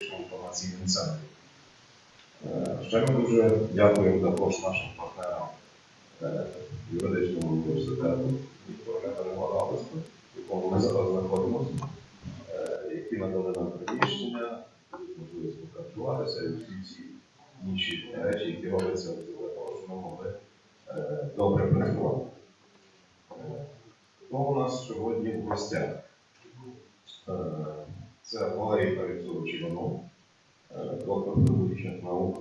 інформаційним центром. Е, Ще ми дуже дякуємо також нашим партнерам юридичному університету, Моралеса, в якому ми зараз знаходимося, які надали нам приміщення, можливість покарчуватися і всі ці інші речі, які робляться для того, щоб ми могли добре працювати. Хто у нас сьогодні в гостях? Це Валерій Парицович Іванов, е, доктор педагогічних наук.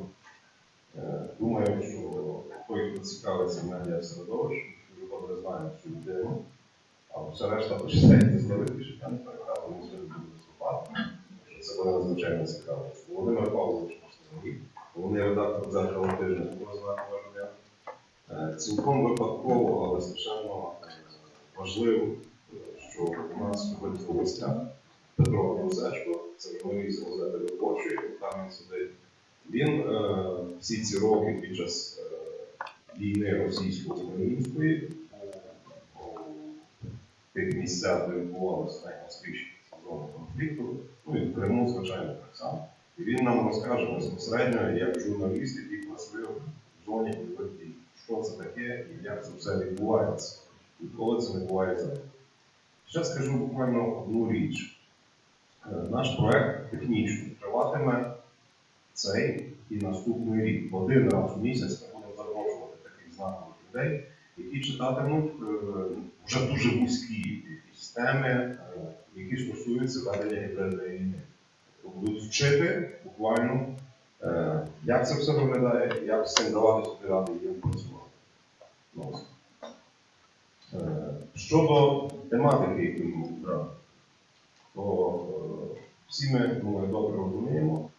Е, Думаю, що той, хто цікавиться медіа середовищем, дуже добре знає цю людину, а все решта почитайте з нових, щоб я не буду виступати, це буде надзвичайно цікаво. Володимир Павлович Постовий, головний редактор дзеркала тижня, знає важливо. Е, Цілком випадково, але е, важливо, що у нас в гостях Петро Грозечко, це журналіст газети там він сидить. Він е, всі ці роки під час е, війни російсько-української у тих місцях, де відбувалося найгостріші зони конфлікту, ну і в Криму, звичайно, так само. І він нам розкаже безпосередньо, як журналіст, який працює в зоні дій, що це таке і як це все відбувається, і коли це відбувається. Ще скажу буквально одну річ. Е, Наш проект технічний триватиме цей і наступний рік. Один раз в місяць ми будемо запрошувати таких знакових людей, які читатимуть е, вже дуже вузькі якісь теми, е, які стосуються ведення гібридної війни. Тобто Будуть вчити буквально, як це все виглядає, як з цим давати собі ради їм працювати. Щодо тематики, яку ми обрали, то е, всі ми думаю, добре розуміємо,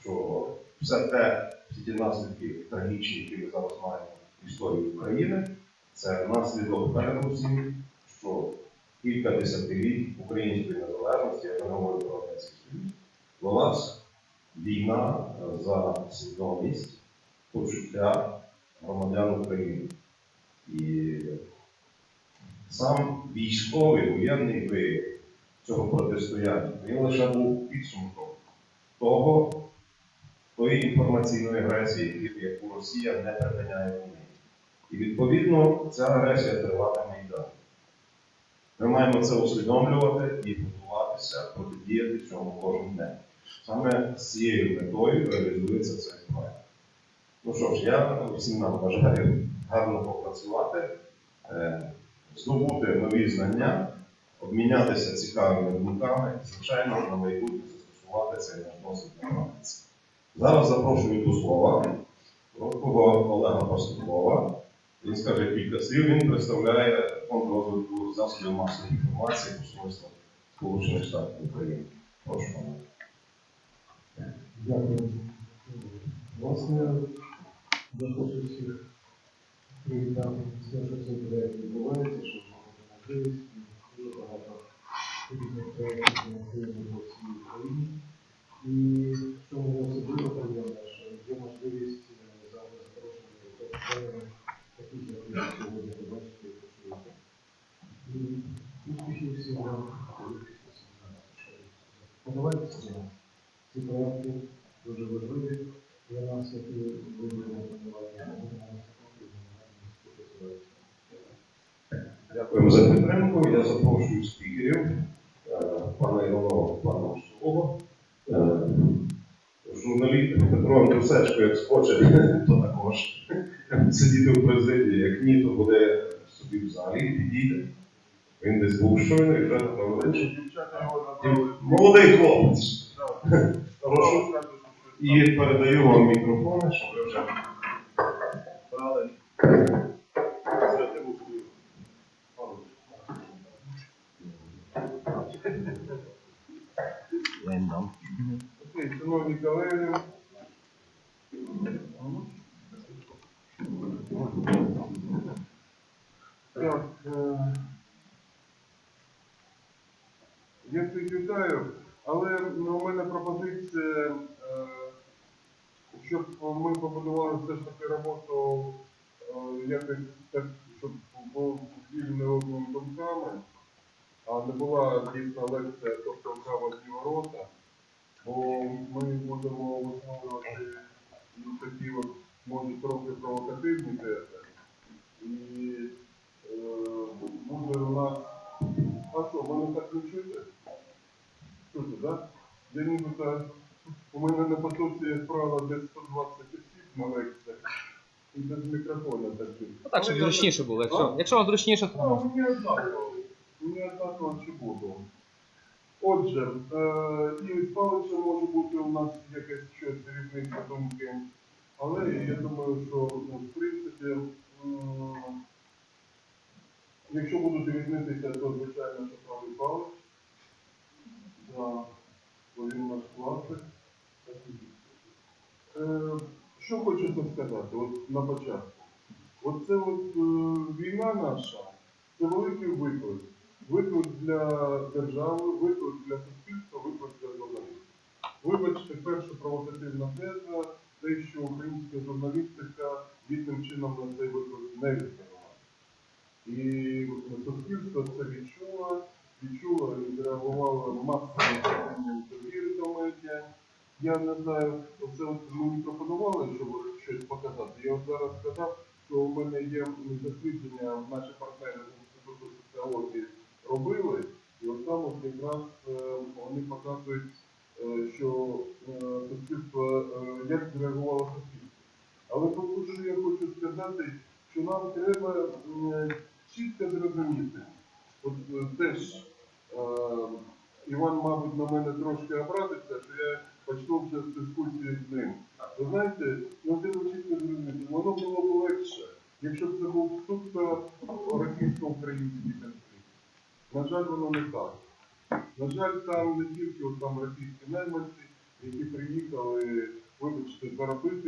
що все те, всі ті наслідки трагічні, які ми зараз маємо в історії України, це наслідок передусім, що кілька десятиліть української незалежності, я не говорю про Радянський Союз, велась війна е, за свідомість, почуття громадян України. І сам військовий воєнний вияв цього протистояння він лише був підсумком того, тої інформаційної агресії, яку Росія не припиняє війни. І відповідно ця агресія триватиме і далі. Ми маємо це усвідомлювати і готуватися протидіяти цьому кожен день. Саме з цією метою реалізується цей проект. Ну що ж, я всім нам бажаю гарно попрацювати, е, здобути нові знання, обмінятися цікавими думками, звичайно, на майбутнє застосувати цей досвід на практиці. Зараз запрошую до слова короткого Олега Пастухова. Він скаже кілька слів. Він представляє фонд розвитку засобів масової інформації посольства Сполучених Штатів України. Прошу пане. Дякую. Власне, захочу всіх привітати тим, що проєкт відбувається, що маємо можливість і багато різних проєктів фінансуємо по всій Україні. І що мені особливо приємно, що є можливість е, зараз таких як ви сьогодні побачите і почуєте. І успіхів всім вам. Подавайтеся до нас. Ці проекти дуже важливі для нас, які будемо планувати. Дякуємо за підтримку. Я запрошую спікерів е, пана Іванова, пана Штового. Журналіст Петро Андрусечко, як схоче, то також сидіти в президії, як ні, то буде собі в залі, підійде. Він десь був щойно і вже говорить. Молодий хлопець. Прошу. І передаю вам мікрофони, щоб ви вже Окей, Шановні колеги, так, я всіх вітаю, але у мене пропозиція, е, щоб ми побудували все ж таки роботу е, якось так, щоб був вільний обмін думками, а не була дійсна лекція, тобто кава з бо ми будемо висловлювати і такі от, може, трохи провокативні тези. І е, буде у нас. А що, мене так не чути? Чути, так? Я нібито у мене на потоці, як правило, десь 120 осіб на лекціях. І без мікрофона так. Ну, так, щоб зручніше було. Якщо, якщо вам зручніше, то Ну, можна. мені однаково. Мені однаково чи буду. Отже, е, і з Павловичем може бути у щось різниця думки. Але я думаю, що ну, в принципі, якщо будуть різнитися, то звичайно, що правий. Да, бо він наш класик. Що хочеться сказати от на початку? Оце от е, війна наша, це великий виклик. Виклик для держави, виклик для суспільства, виклик для журналістів. Вибачте, перша провокативна теза, те, що українська журналістика гідним чином на цей виклик не відповіла. І суспільство це відчуло, відчуло і зреагувало масовим довіри до медіа. Я не знаю, от мені пропонували, щоб щось показати. Я зараз сказав, що у мене є дослідження, наші партнери з Інституту соціології робили, і от там якраз е, вони показують, чітко зрозуміти. От е, теж е, Іван, мабуть, на мене трошки обрадиться, що я почну з дискусії з ним. Ви знаєте, ну треба чітко зрозуміти, воно було б легше, якщо б це був суто російсько-український конфлікт. На жаль, воно не так. На жаль, там не тільки от там російські найманці, які приїхали, вибачте, заробити.